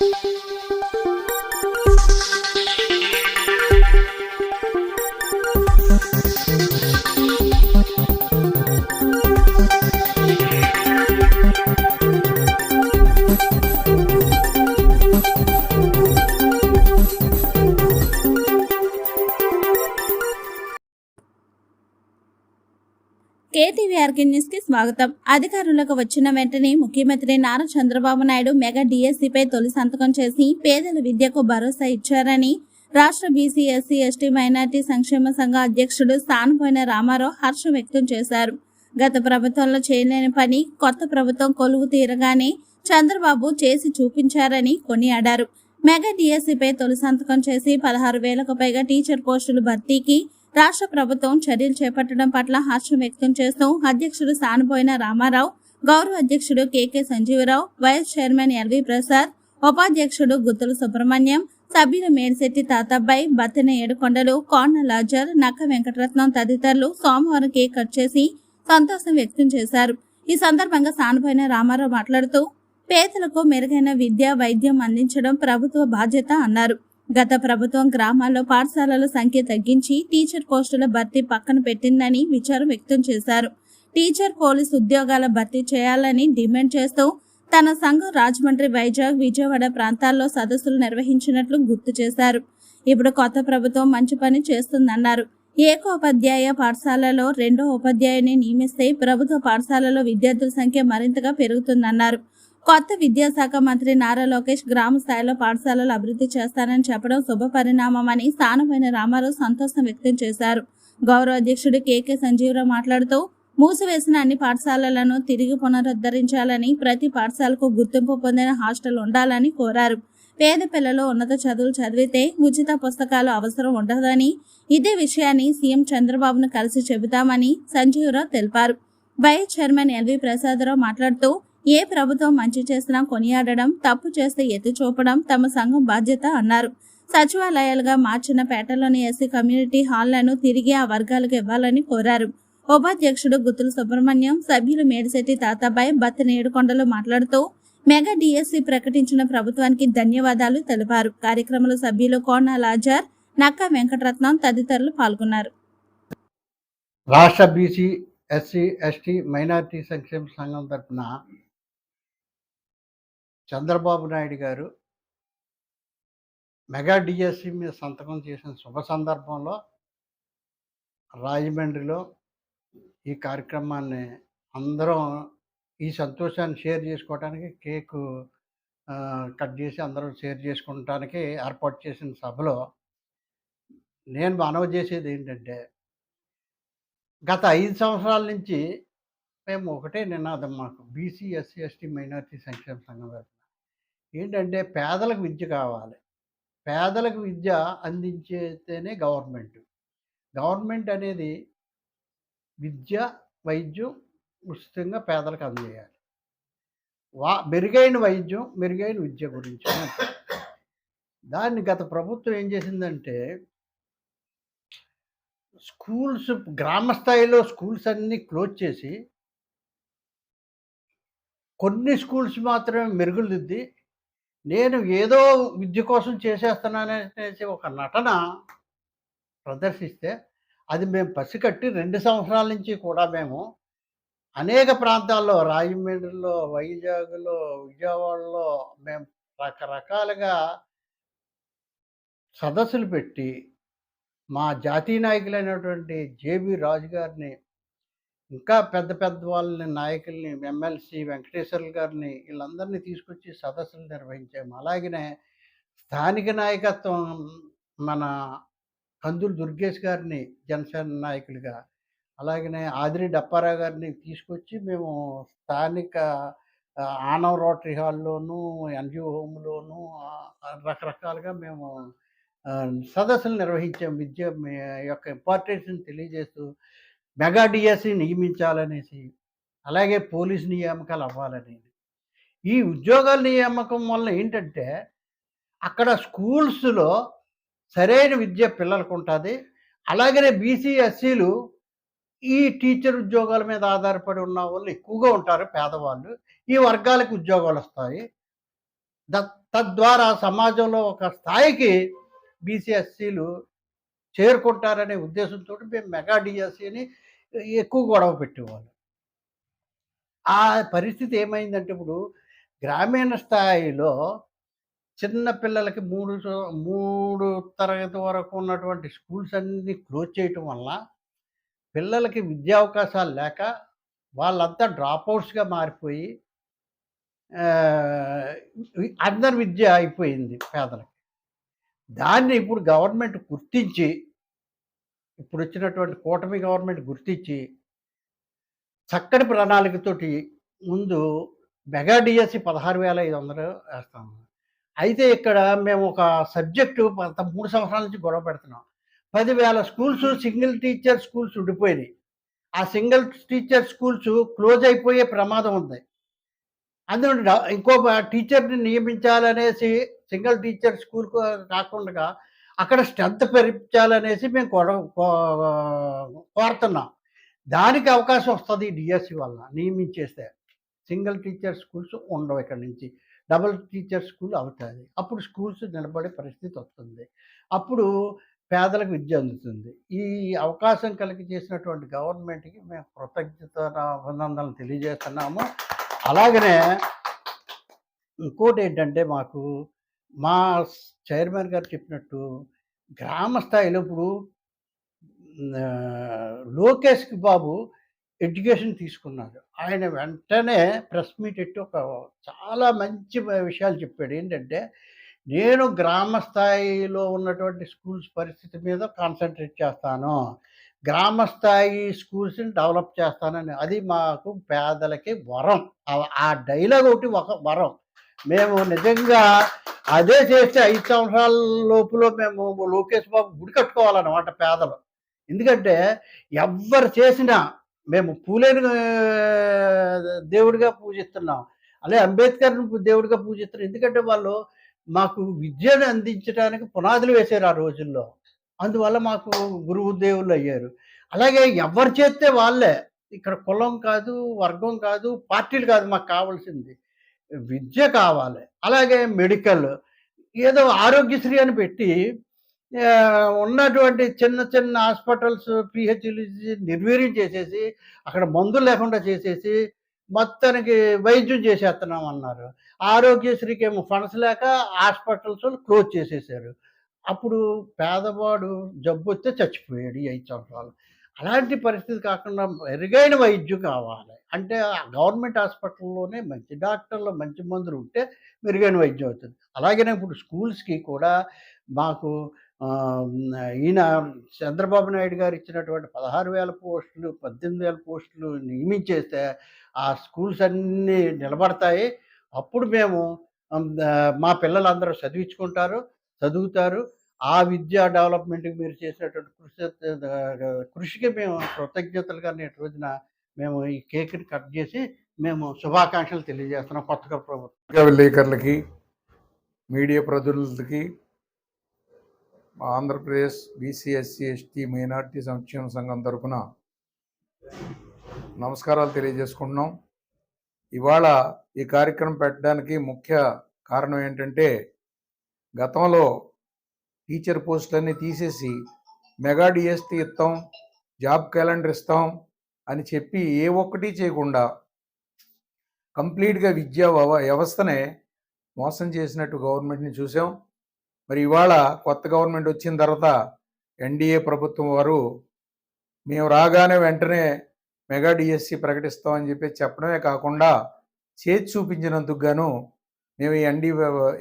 thank you కేటీవీఆర్కే న్యూస్కి స్వాగతం. అధికారులకు వచ్చిన వెంటనే ముఖ్యమంత్రి నారా చంద్రబాబు నాయుడు మెగా డిఎస్సిపై తొలి సంతకం చేసి పేదల విద్యకు భరోసా ఇచ్చారని రాష్ట్ర బీసీ ఎస్సీ ఎస్టీ మైనార్టీ సంక్షేమ సంఘ అధ్యక్షుడు స్థానపోయిన రామారావు హర్షం వ్యక్తం చేశారు. గత ప్రభుత్వంలో చేయలేని పని కొత్త ప్రభుత్వం కొలువు తీరగానే చంద్రబాబు చేసి చూపించారని కొనియాడారు. మెగా డిఎస్సిపై తొలి సంతకం చేసి పదహారు వేలకు పైగా టీచర్ పోస్టులు భర్తీకి రాష్ట్ర ప్రభుత్వం చర్యలు చేపట్టడం పట్ల హర్షం వ్యక్తం చేస్తూ అధ్యక్షుడు సానుబోయిన రామారావు గౌరవ అధ్యక్షుడు KK Sanjeevarao vice chairman LV Prasad ఉపాధ్యక్షుడు గుత్తుల సుబ్రహ్మణ్యం సభ్యులు మేడిశెట్టి తాతబ్బాయి బత్తెన ఏడుకొండలు కోన లాజర్ నక్క వెంకటరత్నం తదితరులు సోమవారం కేక్ కట్ చేసి సంతోషం వ్యక్తం చేశారు. ఈ సందర్భంగా సానుపోయిన రామారావు మాట్లాడుతూ పేదలకు మెరుగైన విద్య వైద్యం అందించడం ప్రభుత్వ బాధ్యత అన్నారు. గత ప్రభుత్వం గ్రామాల్లో పాఠశాలల సంఖ్య తగ్గించి టీచర్ పోస్టుల భర్తీ పక్కన పెట్టిందని విచారం వ్యక్తం చేశారు. టీచర్ పోలీస్ ఉద్యోగాల భర్తీ చేయాలని డిమాండ్ చేస్తూ తన సంఘం రాజమండ్రి వైజాగ్ విజయవాడ ప్రాంతాల్లో సదస్సులు నిర్వహించినట్లు గుర్తు చేశారు. ఇప్పుడు కొత్త ప్రభుత్వం మంచి పని చేస్తుందన్నారు. ఏకోపాధ్యాయ పాఠశాలలో రెండో ఉపాధ్యాయుని నియమిస్తే ప్రభుత్వ పాఠశాలలో విద్యార్థుల సంఖ్య మరింతగా పెరుగుతుందన్నారు. కొత్త విద్యాశాఖ మంత్రి నారా లోకేష్ గ్రామ స్థాయిలో పాఠశాలలు అభివృద్ధి చేస్తానని చెప్పడం శుభ పరిణామమని స్థానమైన రామారావు సంతోషం వ్యక్తం చేశారు. గౌరవ అధ్యక్షుడు కేకే సంజీవరావు మాట్లాడుతూ మూసివేసిన అన్ని పాఠశాలలను తిరిగి పునరుద్ధరించాలని ప్రతి పాఠశాలకు గుర్తింపు పొందిన హాస్టల్ ఉండాలని కోరారు. పేద పిల్లలు ఉన్నత చదువులు చదివితే ఉచిత పుస్తకాలు అవసరం ఉండదని ఇదే విషయాన్ని సీఎం చంద్రబాబును కలిసి చెబుతామని సంజీవరావు తెలిపారు. వైస్ చైర్మన్ ఎల్వి ప్రసాదరావు మాట్లాడుతూ ఏ ప్రభుత్వం మంచి చేసినా కొనియాడడం తప్పు చేస్తే ఎత్తి చూపడం తమ సంఘం బాధ్యత అన్నారు. సచివాలయాలుగా మార్చిన పేటలోని ఎస్సీ కమ్యూనిటీ హాల్లను తిరిగి ఆ వర్గాలకు ఇవ్వాలని కోరారు. ఉపాధ్యక్షుడు గుత్తుల సుబ్రహ్మణ్యం సభ్యులు మేడిశెట్టి తాతాబాయ్ బత్తి నేడుకొండలు మాట్లాడుతూ మెగా డిఎస్సి ప్రకటించిన ప్రభుత్వానికి ధన్యవాదాలు తెలిపారు. కార్యక్రమంలో సభ్యులు కోన లాజర్ నక్క వెంకటరత్నం తదితరులు పాల్గొన్నారు. రాష్ట్ర బీసీ ఎస్సీ ఎస్టీ మైనారిటీ సంక్షేమ సంఘం తరఫున చంద్రబాబు నాయుడు గారు మెగా డిఎస్సి మీద సంతకం చేసిన శుభ సందర్భంలో రాజమండ్రిలో ఈ కార్యక్రమాన్ని అందరం ఈ సంతోషాన్ని షేర్ చేసుకోవడానికి కేకు కట్ చేసి అందరం షేర్ చేసుకోవటానికి ఏర్పాటు చేసిన సభలో నేను మనవి చేసేది ఏంటంటే గత ఐదు సంవత్సరాల నుంచి మేము ఒకటే నినాదం మాకు. బీసీ ఎస్సీ ఎస్టీ మైనార్టీ సంక్షేమ సంఘం తరఫున. ఏంటంటే పేదలకు విద్య కావాలి. పేదలకు విద్య అందించేతేనే గవర్నమెంట్. గవర్నమెంట్ అనేది విద్య వైద్యం ఉచితంగా పేదలకు అందజేయాలి. వా మెరుగైన వైద్యం మెరుగైన విద్య గురించి దాన్ని గత ప్రభుత్వం ఏం చేసిందంటే స్కూల్స్ గ్రామ స్థాయిలో స్కూల్స్ అన్నీ క్లోజ్ చేసి కొన్ని స్కూల్స్ మాత్రమే మెరుగులు దిద్ది నేను ఏదో విద్య కోసం చేసేస్తున్నాననేసి ఒక నటన ప్రదర్శిస్తే అది మేము పసికట్టి రెండు సంవత్సరాల నుంచి కూడా మేము అనేక ప్రాంతాల్లో రాజమండ్రిలో వైజాగ్లో విజయవాడలో మేము రకరకాలుగా సదస్సులు పెట్టి మా జాతీయ నాయకులైనటువంటి జేబీ రాజు గారిని ఇంకా పెద్ద పెద్ద వాళ్ళని నాయకుల్ని ఎమ్మెల్సీ వెంకటేశ్వర్లు గారిని వీళ్ళందరినీ తీసుకొచ్చి సదస్సులు నిర్వహించాము. అలాగనే స్థానిక నాయకత్వం మన కందులు దుర్గేష్ గారిని జనసేన నాయకులుగా అలాగనే ఆదిరి డప్పారావు గారిని తీసుకొచ్చి మేము స్థానిక ఆనవ రోటరీ హాల్లోనూ ఎన్జిఓ హోమ్లోనూ రకరకాలుగా మేము సదస్సులు నిర్వహించాం విద్య మీ యొక్క ఇంపార్టెన్స్ని తెలియజేస్తూ మెగా డిఎస్సి నియమించాలనేసి అలాగే పోలీస్ నియామకాలు అవ్వాలని ఈ ఉద్యోగాల నియామకం వల్ల ఏంటంటే అక్కడ స్కూల్స్లో సరైన విద్య పిల్లలకు ఉంటుంది అలాగనే బీసీ ఎస్సీలు ఈ టీచర్ ఉద్యోగాల మీద ఆధారపడి ఉన్న వాళ్ళు ఎక్కువగా ఉంటారు పేదవాళ్ళు. ఈ వర్గాలకు ఉద్యోగాలు వస్తాయి ద- తద్వారా సమాజంలో ఒక స్థాయికి బీసీఎస్సీలు చేరుకుంటారనే ఉద్దేశంతో మేము మెగా డిఎస్సీని ఎక్కువ గొడవ పెట్టేవాళ్ళం. ఆ పరిస్థితి ఏమైందంటే ఇప్పుడు గ్రామీణ స్థాయిలో చిన్న పిల్లలకి మూడు సో- మూడు తరగతి వరకు ఉన్నటువంటి స్కూల్స్ అన్నీ క్లోజ్ చేయటం వల్ల పిల్లలకి విద్యా అవకాశాలు లేక వాళ్ళంతా డ్రాప్అవుట్స్గా మారిపోయి అందరి విద్య అయిపోయింది పేదలకి. దాన్ని ఇప్పుడు గవర్నమెంట్ గుర్తించి ఇప్పుడు వచ్చినటువంటి కూటమి గవర్నమెంట్ గుర్తించి చక్కటి ప్రణాళికతోటి ముందు మెగా డిఎస్సి పదహారు వేల ఐదు వందలు వేస్తాము అయితే ఇక్కడ మేము ఒక సబ్జెక్టు గత మూడు సంవత్సరాల నుంచి గొడవ పెడుతున్నాం. పదివేల స్కూల్స్ సింగిల్ టీచర్ స్కూల్స్ ఉండిపోయినాయి. ఆ సింగిల్ టీచర్ స్కూల్స్ క్లోజ్ అయిపోయే ప్రమాదం ఉంది. అందులో ఇంకో టీచర్ని నియమించాలనేసి సింగిల్ టీచర్ స్కూల్ కాకుండా అక్కడ స్ట్రెంత్ పెంచాలనేసి మేము కొడ కో- కోరుతున్నాం. దానికి అవకాశం వస్తుంది డిఎస్సి వల్ల నియమించేస్తే. సింగిల్ టీచర్ స్కూల్స్ ఉండవు ఇక్కడ నుంచి. డబుల్ టీచర్ స్కూల్ అవుతుంది. అప్పుడు స్కూల్స్ నిలబడే పరిస్థితి వస్తుంది. అప్పుడు పేదలకు విద్య అందుతుంది. ఈ అవకాశం కలిగి చేసినటువంటి గవర్నమెంట్కి మేము కృతజ్ఞత అభినందనలు తెలియజేస్తున్నాము. అలాగనే ఇంకోటి ఏంటంటే మాకు మా చైర్మన్ గారు చెప్పినట్టు గ్రామ స్థాయిలో ఇప్పుడు లోకేష్కి లోకేష్ బాబు ఎడ్యుకేషన్ తీసుకున్నారు ఆయన వెంటనే ప్రెస్ మీట్ ఎట్టి ఒక చాలా మంచి విషయాలు చెప్పాడు. ఏంటంటే నేను గ్రామ స్థాయిలో ఉన్నటువంటి స్కూల్స్ పరిస్థితి మీద కాన్సన్ట్రేట్ చేస్తాను. గ్రామ స్థాయి స్కూల్స్ని డెవలప్ చేస్తానని. అది మాకు పేదలకి వరం. ఆ డైలాగ్ ఒకటి ఒక వరం. మేము నిజంగా అదే చేస్తే ఐదు సంవత్సరాల లోపులో మేము లోకేష్ బాబు గుడి కట్టుకోవాలన్నమాట పేదలు. ఎందుకంటే ఎవరు చేసినా మేము పూలేని దేవుడిగా పూజిస్తున్నాం. అలాగే అంబేద్కర్ని దేవుడిగా పూజిస్తున్నాం ఎందుకంటే వాళ్ళు మాకు విద్యను అందించడానికి పునాదులు వేశారు ఆ రోజుల్లో. అందువల్ల మాకు గురువు దేవుళ్ళు అయ్యారు. అలాగే ఎవరు చేస్తే వాళ్ళే. ఇక్కడ కులం కాదు వర్గం కాదు పార్టీలు కాదు మాకు కావాల్సింది. విద్య కావాలి. అలాగే మెడికల్. ఏదో ఆరోగ్యశ్రీ అని పెట్టి ఉన్నటువంటి చిన్న చిన్న హాస్పిటల్స్ పిహెచ్లు నిర్వీర్యం చేసేసి అక్కడ మందులు లేకుండా చేసేసి మొత్తానికి వైద్యం చేసేస్తున్నాం అన్నారు. ఆరోగ్యశ్రీకి ఏమో ఫండ్స్ లేక హాస్పిటల్స్ క్లోజ్ చేసేసారు. అప్పుడు పేదవాడు జబ్బు వస్తే చచ్చిపోయాడు ఈ ఐదు సంవత్సరాలు. అలాంటి పరిస్థితి కాకుండా మెరుగైన వైద్యం కావాలి. అంటే గవర్నమెంట్ హాస్పిటల్లోనే మంచి డాక్టర్లు మంచి మందులు ఉంటే మెరుగైన వైద్యం అవుతుంది. అలాగనే ఇప్పుడు స్కూల్స్కి కూడా మాకు ఈయన చంద్రబాబు నాయుడు గారు ఇచ్చినటువంటి పదహారు వేల పోస్టులు పద్దెనిమిది వేల పోస్టులు నియమించేస్తే ఆ స్కూల్స్ అన్నీ నిలబడతాయి. అప్పుడు మేము మా పిల్లలందరూ చదివించుకుంటారు చదువుతారు. ఆ విద్యా డెవలప్మెంట్కి మీరు చేసినటువంటి కృషి కృషికి మేము కృతజ్ఞతలుగా నేటి రోజున మేము ఈ కేక్ని కట్ చేసి మేము శుభాకాంక్షలు తెలియజేస్తున్నాం కొత్తగా ప్రభుత్వం. విలేకరులకి మీడియా ప్రతినిధులకి మా ఆంధ్రప్రదేశ్ బీసీఎస్సీ ఎస్టీ మైనార్టీ సంక్షేమ సంఘం తరఫున నమస్కారాలు తెలియజేసుకుంటున్నాం. ఇవాళ ఈ కార్యక్రమం పెట్టడానికి ముఖ్య కారణం ఏంటంటే గతంలో టీచర్ పోస్టులన్నీ తీసేసి మెగా డిఎస్టీ ఇస్తాం జాబ్ క్యాలెండర్ ఇస్తాం అని చెప్పి ఏ ఒక్కటి చేయకుండా కంప్లీట్గా విద్యా వ్యవ- వ్యవస్థనే మోసం చేసినట్టు గవర్నమెంట్ని చూసాం. మరి ఇవాళ కొత్త గవర్నమెంట్ వచ్చిన తర్వాత ఎన్డీఏ ప్రభుత్వం వారు మేము రాగానే వెంటనే మెగా డిఎస్సి ప్రకటిస్తామని చెప్పి చెప్పడమే కాకుండా చేతి చూపించినందుకు గాను మేము ఈ ఎన్డీ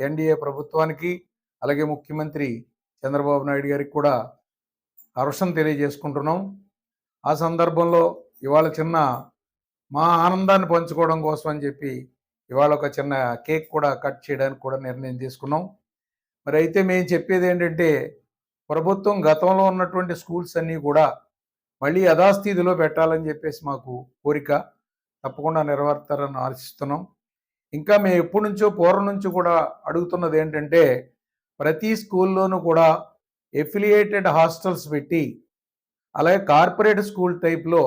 ఎన్డీఏ ప్రభుత్వానికి అలాగే ముఖ్యమంత్రి చంద్రబాబు నాయుడు గారికి కూడా హర్షం తెలియజేసుకుంటున్నాం. ఆ సందర్భంలో ఇవాళ చిన్న మా ఆనందాన్ని పంచుకోవడం కోసం అని చెప్పి ఇవాళ ఒక చిన్న కేక్ కూడా కట్ చేయడానికి కూడా నిర్ణయం తీసుకున్నాం. మరి అయితే మేము చెప్పేది ఏంటంటే ప్రభుత్వం గతంలో ఉన్నటువంటి స్కూల్స్ అన్నీ కూడా మళ్ళీ యథాస్థితిలో పెట్టాలని చెప్పేసి మాకు కోరిక. తప్పకుండా నెరవేరుతారని ఆశిస్తున్నాం. ఇంకా మేము ఎప్పటి నుంచో పూర్వం నుంచి కూడా అడుగుతున్నది ఏంటంటే ప్రతి స్కూల్లోనూ కూడా ఎఫిలియేటెడ్ హాస్టల్స్ పెట్టి అలాగే కార్పొరేట్ స్కూల్ టైప్లో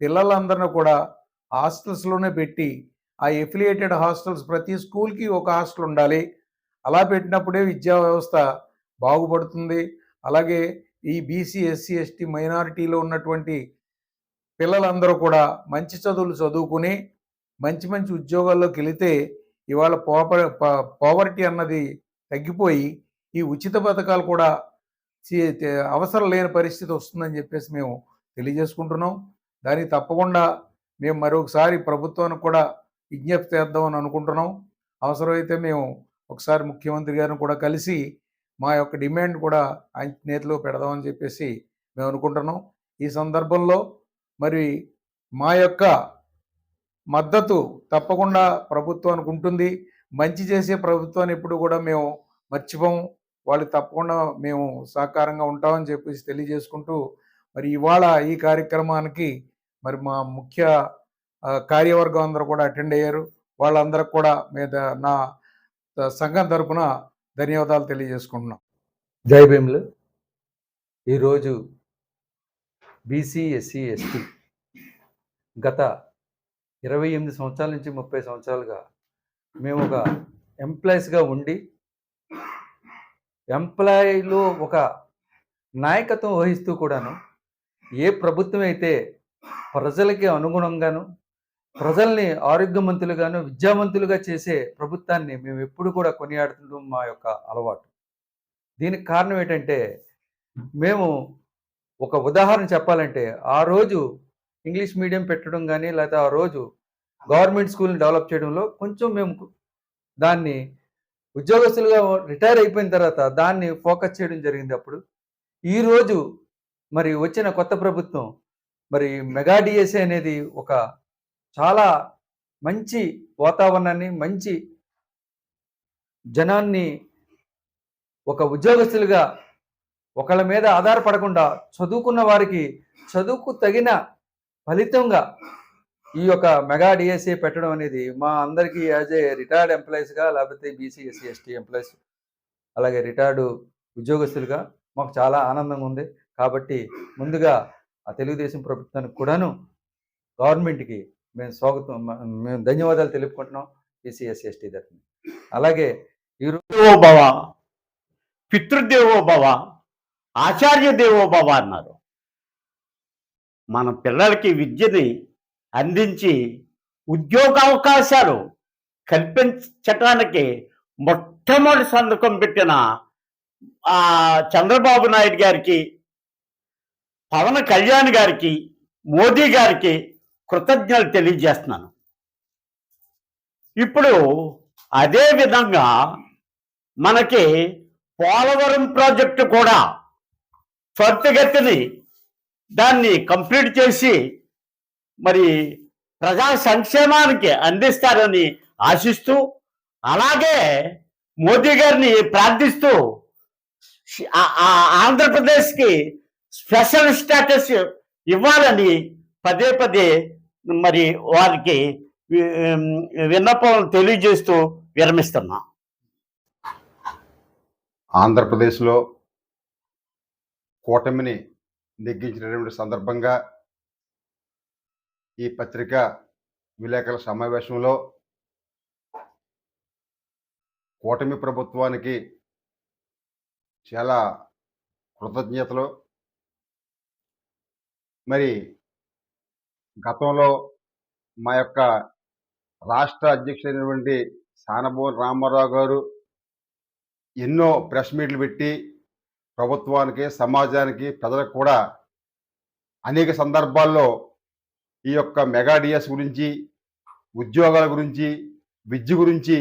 పిల్లలందరినీ కూడా హాస్టల్స్లోనే పెట్టి ఆ ఎఫిలియేటెడ్ హాస్టల్స్ ప్రతి స్కూల్కి ఒక హాస్టల్ ఉండాలి. అలా పెట్టినప్పుడే విద్యా వ్యవస్థ బాగుపడుతుంది. అలాగే ఈ బీసీ ఎస్సీ ఎస్టీ మైనారిటీలో ఉన్నటువంటి పిల్లలందరూ కూడా మంచి చదువులు చదువుకుని మంచి మంచి ఉద్యోగాల్లోకి వెళితే ఇవాళ పోప పోవర్టీ అన్నది తగ్గిపోయి ఈ ఉచిత పథకాలు కూడా చే- అవసరం లేని పరిస్థితి వస్తుందని చెప్పేసి మేము తెలియజేసుకుంటున్నాం. దానికి తప్పకుండా మేము మరొకసారి ప్రభుత్వానికి కూడా విజ్ఞప్తి చేద్దామని అనుకుంటున్నాం. అవసరమైతే మేము ఒకసారి ముఖ్యమంత్రి గారిని కూడా కలిసి మా యొక్క డిమాండ్ కూడా ఆయన నేతిలో పెడదామని చెప్పేసి మేము అనుకుంటున్నాం. ఈ సందర్భంలో మరి మా యొక్క మద్దతు తప్పకుండా ప్రభుత్వానికి ఉంటుంది. మంచి చేసే ప్రభుత్వాన్ని ఎప్పుడు కూడా మేము మర్చిపోము. వాళ్ళు తప్పకుండా మేము సహకారంగా ఉంటామని చెప్పేసి తెలియజేసుకుంటూ మరి ఇవాళ ఈ కార్యక్రమానికి మరి మా ముఖ్య కార్యవర్గం అందరూ కూడా అటెండ్ అయ్యారు. వాళ్ళందరికి కూడా మీద నా సంఘం తరపున ధన్యవాదాలు తెలియజేసుకుంటున్నాం. జై భీములు. ఈరోజు బీసీ ఎస్సీ ఎస్టీ గత ఇరవై ఎనిమిది సంవత్సరాల నుంచి ముప్పై సంవత్సరాలుగా మేము ఒక ఎంప్లాయీస్గా ఉండి ఎంప్లాయీలు ఒక నాయకత్వం వహిస్తూ కూడాను ఏ ప్రభుత్వం అయితే ప్రజలకి అనుగుణంగాను ప్రజల్ని ఆరోగ్యవంతులుగాను విద్యావంతులుగా చేసే ప్రభుత్వాన్ని మేము ఎప్పుడు కూడా కొనియాడుతుండడం మా యొక్క అలవాటు. దీనికి కారణం ఏంటంటే మేము ఒక ఉదాహరణ చెప్పాలంటే ఆ రోజు ఇంగ్లీష్ మీడియం పెట్టడం కానీ లేకపోతే ఆ రోజు గవర్నమెంట్ స్కూల్ని డెవలప్ చేయడంలో కొంచెం మేము దాన్ని ఉద్యోగస్తులుగా రిటైర్ అయిపోయిన తర్వాత దాన్ని ఫోకస్ చేయడం జరిగింది అప్పుడు. ఈరోజు మరి వచ్చిన కొత్త ప్రభుత్వం మరి మెగా డిఎస్ఏ అనేది ఒక చాలా మంచి వాతావరణాన్ని మంచి జనాన్ని ఒక ఉద్యోగస్తులుగా ఒకళ్ళ మీద ఆధారపడకుండా చదువుకున్న వారికి చదువుకు తగిన ఫలితంగా ఈ యొక్క మెగా డిఎస్ఏ పెట్టడం అనేది మా అందరికీ యాజ్ ఏ రిటైర్డ్ ఎంప్లాయీస్గా లేకపోతే బీసీ ఎస్సీ ఎస్టీ ఎంప్లాయీస్ అలాగే రిటైర్డు ఉద్యోగస్తులుగా మాకు చాలా ఆనందంగా ఉంది. కాబట్టి ముందుగా ఆ తెలుగుదేశం ప్రభుత్వానికి కూడాను గవర్నమెంట్కి మేము స్వాగతం మేము ధన్యవాదాలు తెలుపుకుంటున్నాం బీసీ ఎస్సీ ఎస్టీ తరఫున. అలాగే ఈరోజు దేవో భవ పితృదేవో భవ ఆచార్య దేవో భవ అన్నారు. మన పిల్లలకి విద్యని అందించి ఉద్యోగ అవకాశాలు కల్పించటానికి మొట్టమొదటి సంతకం పెట్టిన చంద్రబాబు నాయుడు గారికి పవన్ కళ్యాణ్ గారికి మోదీ గారికి కృతజ్ఞతలు తెలియజేస్తున్నాను. ఇప్పుడు అదే విధంగా మనకి పోలవరం ప్రాజెక్టు కూడా త్వరితగతిని దాన్ని కంప్లీట్ చేసి మరి ప్రజా సంక్షేమానికి అందిస్తారని ఆశిస్తూ అలాగే మోదీ గారిని ప్రార్థిస్తూ ఆ- ఆంధ్రప్రదేశ్కి స్పెషల్ స్టేటస్ ఇవ్వాలని పదే పదే మరి వారికి విన్నపం తెలియజేస్తూ విరమిస్తున్నా. ఆంధ్రప్రదేశ్లో కూటమిని నెగ్గించినటువంటి సందర్భంగా ఈ పత్రిక విలేకరుల సమావేశంలో కూటమి ప్రభుత్వానికి చాలా కృతజ్ఞతలు. మరి గతంలో మా యొక్క రాష్ట్ర అధ్యక్షుడైనటువంటి సానబోన్ రామారావు గారు ఎన్నో ప్రెస్ మీట్లు పెట్టి ప్రభుత్వానికి సమాజానికి ప్రజలకు కూడా అనేక సందర్భాల్లో ఈ యొక్క మెగా డిఎస్ గురించి ఉద్యోగాల గురించి విద్య గురించి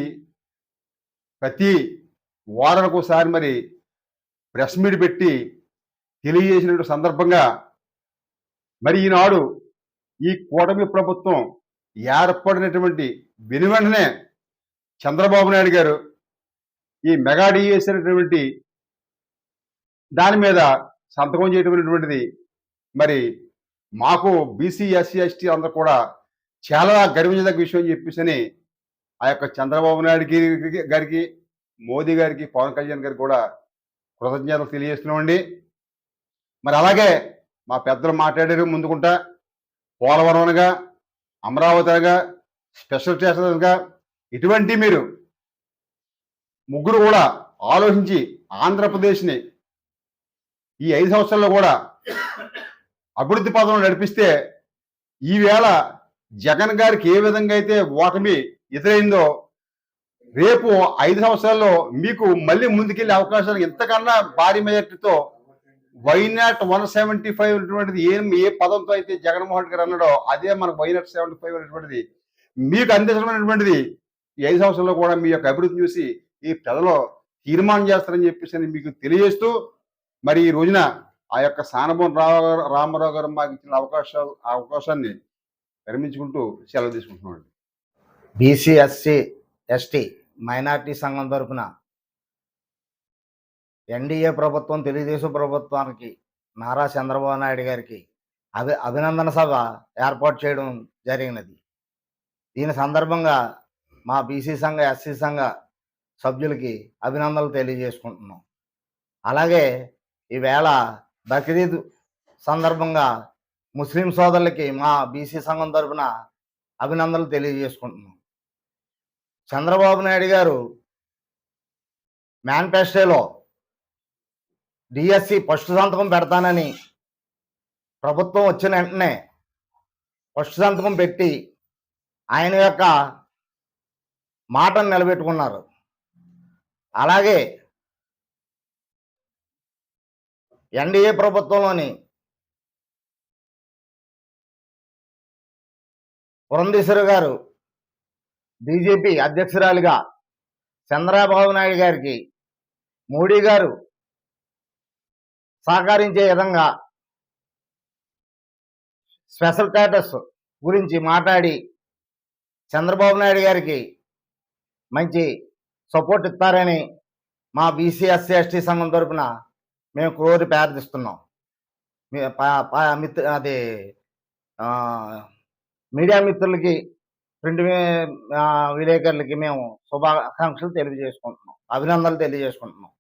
ప్రతి వారానికి ఒకసారి మరి ప్రెస్ మీట్ పెట్టి తెలియజేసినటువంటి సందర్భంగా మరి ఈనాడు ఈ కూటమి ప్రభుత్వం ఏర్పడినటువంటి వెనువెంటనే చంద్రబాబు నాయుడు గారు ఈ మెగా డిఎస్ అనేటువంటి దాని మీద సంతకం చేయటమైనటువంటిది మరి మాకు బీసీ ఎస్సీ ఎస్టీ అందరూ కూడా చాలా గర్వించదగ్గ విషయం అని చెప్పేసి అని ఆ యొక్క చంద్రబాబు నాయుడు గారికి గారికి మోదీ గారికి పవన్ కళ్యాణ్ గారికి కూడా కృతజ్ఞతలు తెలియజేస్తున్నామండి. మరి అలాగే మా పెద్దలు మాట్లాడారు ముందుకుంటా. పోలవరం అనగా అమరావతి అనగా స్పెషల్ స్టేషన్గా ఇటువంటి మీరు ముగ్గురు కూడా ఆలోచించి ఆంధ్రప్రదేశ్ని ఈ ఐదు సంవత్సరాల్లో కూడా అభివృద్ధి పదంలో నడిపిస్తే ఈవేళ జగన్ గారికి ఏ విధంగా అయితే ఓటమి ఎదురైందో రేపు ఐదు సంవత్సరాల్లో మీకు మళ్ళీ ముందుకెళ్ళే అవకాశాలు ఇంతకన్నా భారీ మెజార్టీతో వైనాట్ వన్ సెవెంటీ ఫైవ్ ఉన్నటువంటిది ఏం ఏ పదంతో అయితే జగన్మోహన్ గారు అన్నాడో అదే మనకు వైనాట్ సెవెంటీ ఫైవ్ అనేటువంటిది మీకు అందించడమైనటువంటిది ఐదు సంవత్సరాల్లో కూడా మీ యొక్క అభివృద్ధి చూసి ఈ ప్రజలు తీర్మానం చేస్తారని చెప్పేసి అని మీకు తెలియజేస్తూ మరి ఈ రోజున ఆ యొక్క సానభూమి రామారావు గారు మాకు ఇచ్చిన అవకాశాలు ఆ అవకాశాన్ని విరమించుకుంటూ సెలవు తీసుకుంటున్నాడు బీసీ ఎస్సీ ఎస్టీ మైనార్టీ సంఘం తరఫున ఎన్డీఏ ప్రభుత్వం తెలుగుదేశం ప్రభుత్వానికి నారా చంద్రబాబు నాయుడు గారికి అభి అభినందన సభ ఏర్పాటు చేయడం జరిగినది. దీని సందర్భంగా మా బీసీ సంఘ ఎస్సీ సంఘ సభ్యులకి అభినందనలు తెలియజేసుకుంటున్నాం. అలాగే ఈవేళ బక్రీద్ సందర్భంగా ముస్లిం సోదరులకి మా బీసీ సంఘం తరపున అభినందనలు తెలియజేసుకుంటున్నాం. చంద్రబాబు నాయుడు గారు మేనిఫెస్టోలో డిఎస్సి ఫస్ట్ సంతకం పెడతానని ప్రభుత్వం వచ్చిన వెంటనే ఫస్ట్ సంతకం పెట్టి ఆయన యొక్క మాటను నిలబెట్టుకున్నారు. అలాగే ఎన్డీఏ ప్రభుత్వంలోని పురంధేశ్వరి గారు బీజేపీ అధ్యక్షురాలిగా చంద్రబాబు నాయుడు గారికి మోడీ గారు సహకరించే విధంగా స్పెషల్ స్టేటస్ గురించి మాట్లాడి చంద్రబాబు నాయుడు గారికి మంచి సపోర్ట్ ఇస్తారని మా బీసీ ఎస్సీ ఎస్టీ సంఘం తరపున మేము కోరి ప్రార్థిస్తున్నాం. మీ మిత్ర అది మీడియా మిత్రులకి ప్రింట్ విలేకరులకి మేము శుభాకాంక్షలు తెలియజేసుకుంటున్నాం. అభినందనలు తెలియజేసుకుంటున్నాం.